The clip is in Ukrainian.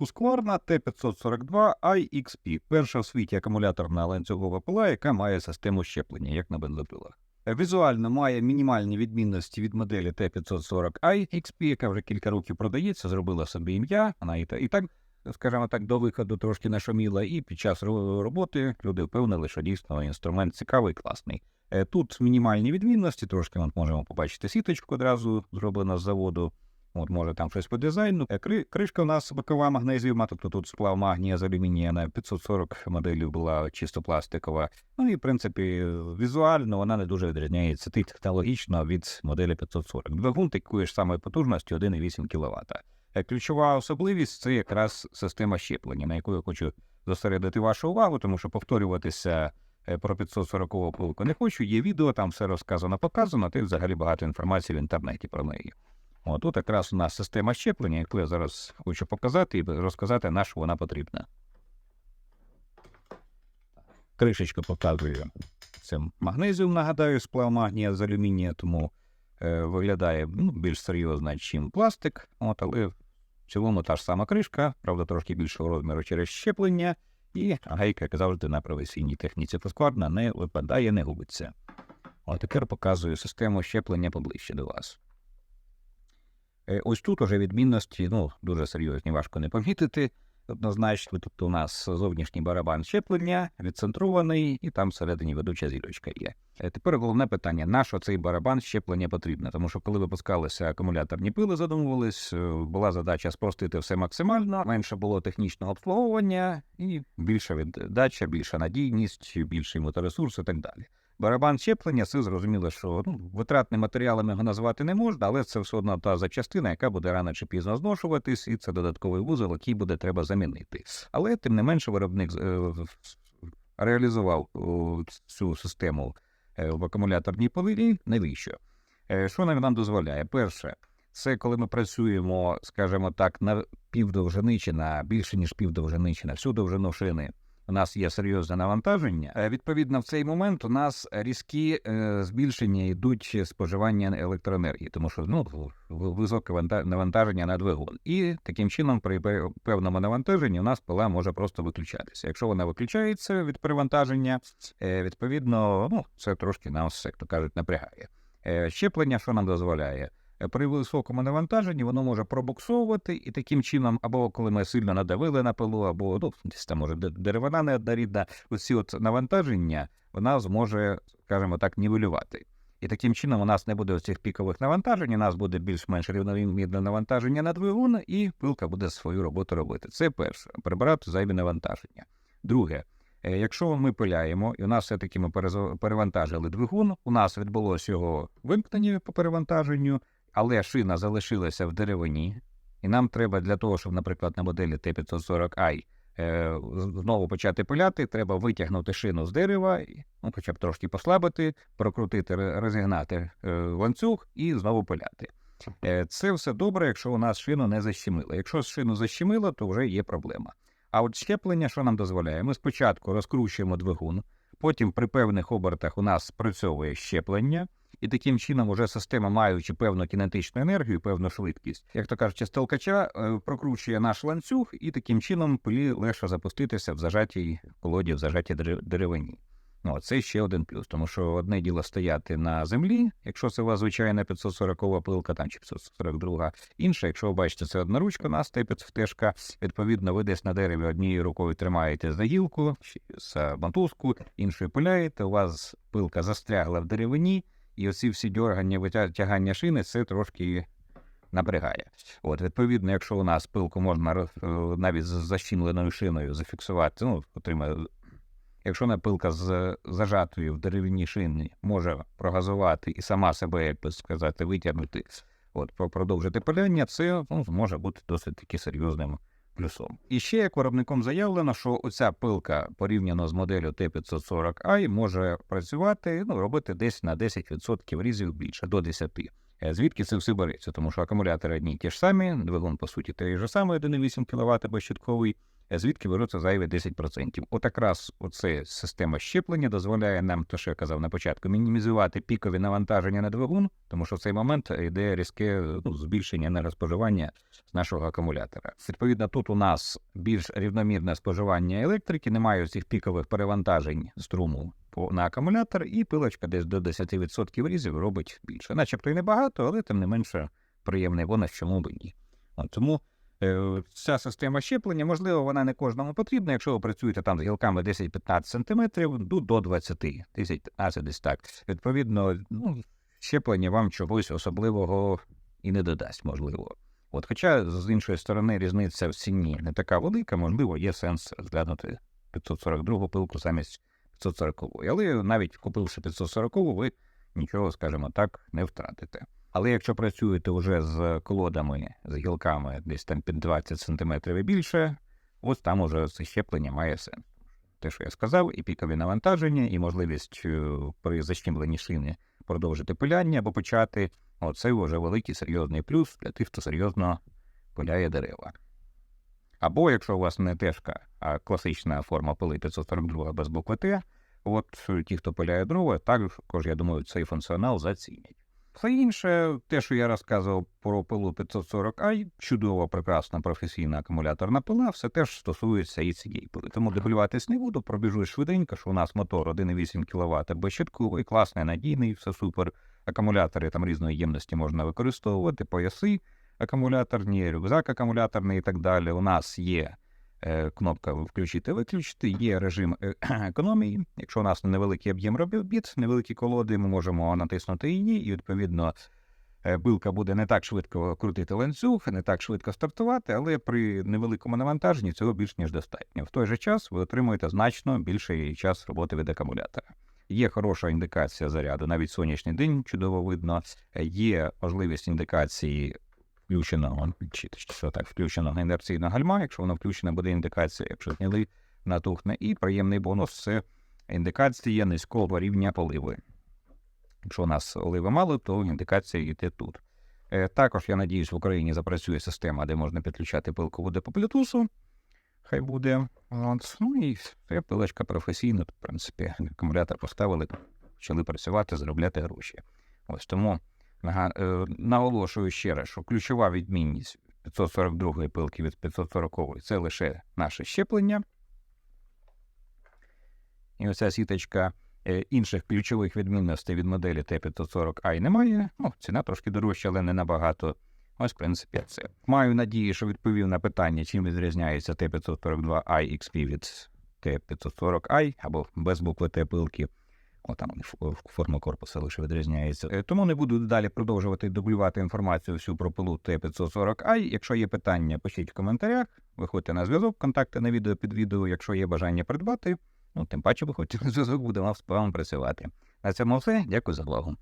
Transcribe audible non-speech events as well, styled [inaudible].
Husqvarna T542 iXP – перша в світі акумуляторна ланцюгова пила, яка має систему щеплення, як на бензопилах. Візуально має мінімальні відмінності від моделі T540i XP, яка вже кілька років продається, зробила собі ім'я. Вона і, та- і так, скажімо так, до виходу трошки нашуміла, і під час роботи люди впевнили, що дійсно інструмент цікавий, класний. Е, Тут мінімальні відмінності, трошки ми можемо побачити сіточку одразу зроблена з заводу. От, може, там щось по дизайну. Е, Кри, кришка у нас бокова магнезіума, тобто тут сплав магнія з алюмінія на 540 моделів була чисто пластикова. Ну і в принципі, візуально вона не дуже відрізняється технологічно від моделі 540. Двигун такої ж самої потужності 1,8 кВт. Е, Ключова особливість це якраз система щеплення, на яку я хочу зосередити вашу увагу, тому що повторюватися е, про 540 пилку не хочу. Є відео, там все розказано, показано, й взагалі багато інформації в інтернеті про неї. О, тут якраз у нас система щеплення, яку я зараз хочу показати і розказати, на що вона потрібна. Кришечку показую. Це магнезіум, нагадаю, сплав магнія з алюмінія, тому е, виглядає ну, більш серйозно, ніж пластик. От, але в цілому та ж сама кришка, правда, трошки більшого розміру через щеплення, і гайка, як завжди, на професійній техніці Husqvarna не випадає, не губиться. От тепер показую систему щеплення поближче до вас. Е, Ось тут уже відмінності ну, дуже серйозні, важко не помітити. Однозначно, тут у нас зовнішній барабан щеплення, відцентрований, і там всередині ведуча зірочка є. Е, Тепер головне питання: на що цей барабан щеплення потрібно? Тому що коли випускалися акумуляторні пили, задумувались, е, була задача спростити все максимально, менше було технічного обслуговування і більша віддача, більша надійність, більший моторесурс і так далі. Барабан щеплення, це зрозуміло, що ну, витратним матеріалом його назвати не можна, але це все одно та запчастина, яка буде рано чи пізно зношуватись, і це додатковий вузол, який буде треба замінити. Але тим не менше, виробник е, реалізував цю систему е, в акумуляторній пилі. Навіщо? Е, Що нам дозволяє? Перше, це коли ми працюємо, скажімо так, на півдовжини чи на більше ніж півдовжини, чи на всю довжину шини у нас є серйозне навантаження. Е, Відповідно, в цей момент у нас різкі е, збільшення йдуть споживання електроенергії, тому що ну високе ванта- навантаження на двигун. І таким чином, при певному навантаженні, у нас пила може просто виключатися. Якщо вона виключається від перевантаження, е, відповідно, ну це трошки нас, як то кажуть, напрягає. Щеплення, що нам дозволяє? Е, При високому навантаженні воно може пробуксовувати, і таким чином, або коли ми сильно надавили на пилу, або ну, десь там може деревина неоднорідна, оці от навантаження вона зможе, скажімо так, нівелювати. І таким чином у нас не буде цих пікових навантажень, у нас буде більш-менш рівномірне навантаження на двигун, і пилка буде свою роботу робити. Це перше, прибирати зайві навантаження. Друге, е, якщо ми пиляємо, і у нас все-таки ми перевантажили двигун, у нас відбулося його вимкнення по перевантаженню, але шина залишилася в деревині, і нам треба для того, щоб, наприклад, на моделі T540i е, знову почати пиляти, треба витягнути шину з дерева, ну, хоча б трошки послабити, прокрутити, розігнати е, ланцюг і знову пиляти. Е, Це все добре, якщо у нас шину не защемило. Якщо шину защемило, то вже є проблема. А от щеплення, що нам дозволяє? Ми спочатку розкручуємо двигун, потім при певних обертах у нас спрацьовує щеплення, і таким чином уже система, маючи певну кінетичну енергію, певну швидкість, як то кажуть, з толкача е, прокручує наш ланцюг, і таким чином пилі легше запуститися в зажатій колоді, в зажатій деревині. Ну, це ще один плюс, тому що одне діло стояти на землі, якщо це у вас звичайна 540 пилка, там чи 542, інше, якщо ви бачите, це одна ручка, у нас тежка, відповідно, ви десь на дереві однією рукою тримаєте за гілку, за мотузку, іншою пиляєте, у вас пилка застрягла в деревині, і оці всі дьоргання, витягання шини, це трошки напрягає. От, відповідно, якщо у нас пилку можна е, навіть з защімленою шиною зафіксувати, ну, отримає. Якщо на пилка з зажатою в деревині шини може прогазувати і сама себе, як би сказати, витягнути, от, продовжити пиляння, це ну, може бути досить таки серйозним плюсом. І ще як виробником заявлено, що оця пилка порівняно з моделлю T540i може працювати, ну, робити десь на 10% різів більше, до 10%. Е, Звідки це все береться? Тому що акумулятори одні ті ж самі, двигун, по суті, той же самий 1,8 кВт безщитковий. Звідки беруться зайві 10%. От якраз оце система щеплення дозволяє нам, то що я казав на початку, мінімізувати пікові навантаження на двигун, тому що в цей момент йде різке ну, збільшення енергоспоживання з нашого акумулятора. Відповідно, тут у нас більш рівномірне споживання електрики, немає цих пікових перевантажень струму на акумулятор, і пилочка десь до 10% різів робить більше. Начебто і небагато, але тим не менше приємний бонус, чому б і ні. Тому ця система щеплення, можливо, вона не кожному потрібна, якщо ви працюєте там з гілками 10-15 см, ну, до 20, 10-15 десь так. Відповідно, ну, щеплення вам чогось особливого і не додасть, можливо. От, хоча, з іншої сторони, різниця в ціні не така велика, можливо, є сенс розглянути 542 пилку замість 540. Але навіть купивши 540, ви нічого, скажімо так, не втратите. Але якщо працюєте вже з колодами, з гілками десь там під 20 см і більше, ось там уже це щеплення має сенс. Те, що я сказав, і пікові навантаження, і можливість е, при защемленні шини продовжити пиляння або почати. Оце вже великий серйозний плюс для тих, хто серйозно пиляє дерева. Або якщо у вас не тежка, а класична форма пили 542 без букви Т, от ті, хто пиляє дрова, також, я думаю, цей функціонал зацінять. Все інше, те, що я розказував про пилу 540i, чудова, прекрасна професійна акумуляторна пила, все теж стосується і цієї пили. Тому дублюватись не буду, пробіжу швиденько, що у нас мотор 1,8 кВт безщитковий, класний, надійний, все супер. Акумулятори там різної ємності можна використовувати, пояси акумуляторні, рюкзак акумуляторний і так далі. У нас є кнопка включити-виключити, є режим е, [clears throat] економії. Якщо у нас невеликий об'єм робіт, невеликі колоди, ми можемо натиснути її, і відповідно е, билка буде не так швидко крутити ланцюг, не так швидко стартувати, але при невеликому навантаженні цього більш ніж достатньо. В той же час ви отримуєте значно більший час роботи від акумулятора. Є хороша індикація заряду, навіть сонячний день чудово видно. Е, Є можливість індикації включеного чи що так, включеного інерційного гальма. Якщо воно включена, буде індикація, якщо зняли, натухне. І приємний бонус це індикація низького рівня поливи. Якщо у нас оливи мало, то індикація йде тут. Е, Також, я надіюсь, в Україні запрацює система, де можна підключати пилку буде по Bluetooth. Хай буде. От. Ну і все, пилочка професійна, в принципі, акумулятор поставили, почали працювати, заробляти гроші. Ось тому наголошую ще раз, що ключова відмінність 542 пилки від 540 це лише наше щеплення. І оця сіточка е, інших ключових відмінностей від моделі T540i немає. Ну, ціна трошки дорожча, але не набагато. Ось, в принципі, це. Маю надію, що відповів на питання, чим відрізняється Т542i XP від Т540i або без букви Т пилки. Там форма корпуса лише відрізняється. Е, Тому не буду далі продовжувати дублювати інформацію всю про пилу Т540i. Якщо є питання, пишіть в коментарях, виходьте на зв'язок, контакти на відео під відео. Якщо є бажання придбати, ну тим паче виходьте на зв'язок, будемо з вами працювати. На цьому все. Дякую за увагу.